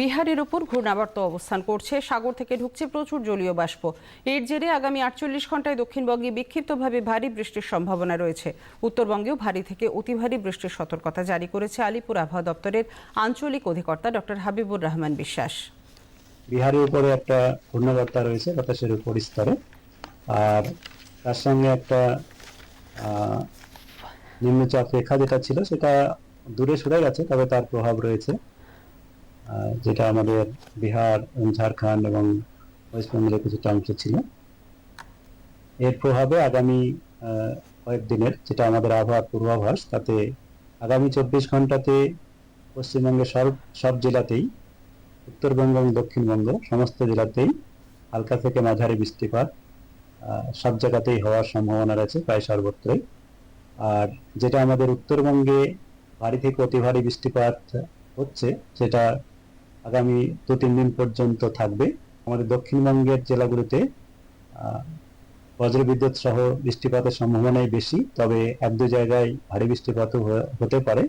বিহারের ওপর ঘূর্ণাবর্ত অবস্থান করছে। সাগর থেকে ঢুকছে প্রচুর জলীয় বাষ্প। এর জেরে আগামী আটচল্লিশ ঘন্টায় দক্ষিণবঙ্গে বিক্ষিপ্তভাবে ভারী বৃষ্টির সম্ভাবনা রয়েছে। উত্তরবঙ্গেও ভারী থেকে অতি ভারী বৃষ্টির সতর্কতা জারি করেছে আলিপুর আবহাওয়া দপ্তরের আঞ্চলিক অধিকর্তা ডক্টর হাবিবুর রহমান বিশ্বাস। বিহারের উপরে একটা ঘূর্ণাবর্তা রয়েছে বাতাসের উপর স্তরে। আর তার সঙ্গে একটা নিম্নচাপ রেখা যেটা ছিল সেটা দূরে সরে গেছে, তবে তার প্রভাব রয়েছে। যেটা আমাদের বিহার, ঝাড়খণ্ড এবং ওয়েস্ট বেঙ্গলের কিছুটা অংশ ছিল। এর প্রভাবে আগামী কয়েকদিনের যেটা আমাদের আবহাওয়ার পূর্বাভাস, তাতে আগামী চব্বিশ ঘন্টাতে পশ্চিমবঙ্গের সব সব জেলাতেই, উত্তরবঙ্গ এবং দক্ষিণবঙ্গ, সমস্ত জেলাতেই হালকা থেকে মাঝারি বৃষ্টিপাত সব জায়গাতেই হওয়ার সম্ভাবনা রয়েছে, প্রায় সর্বত্রই। আর যেটা আমাদের উত্তরবঙ্গে ভারী থেকে অতি ভারী বৃষ্টিপাত হচ্ছে, সেটা আগামী দু তিন দিন পর্যন্ত থাকবে। আমাদের দক্ষিণবঙ্গের জেলাগুলোতে বজ্রবিদ্যুৎ সহ বৃষ্টিপাতের সম্ভাবনাই বেশি, তবে এক দু জায়গায় ভারী বৃষ্টিপাতও হতে পারে।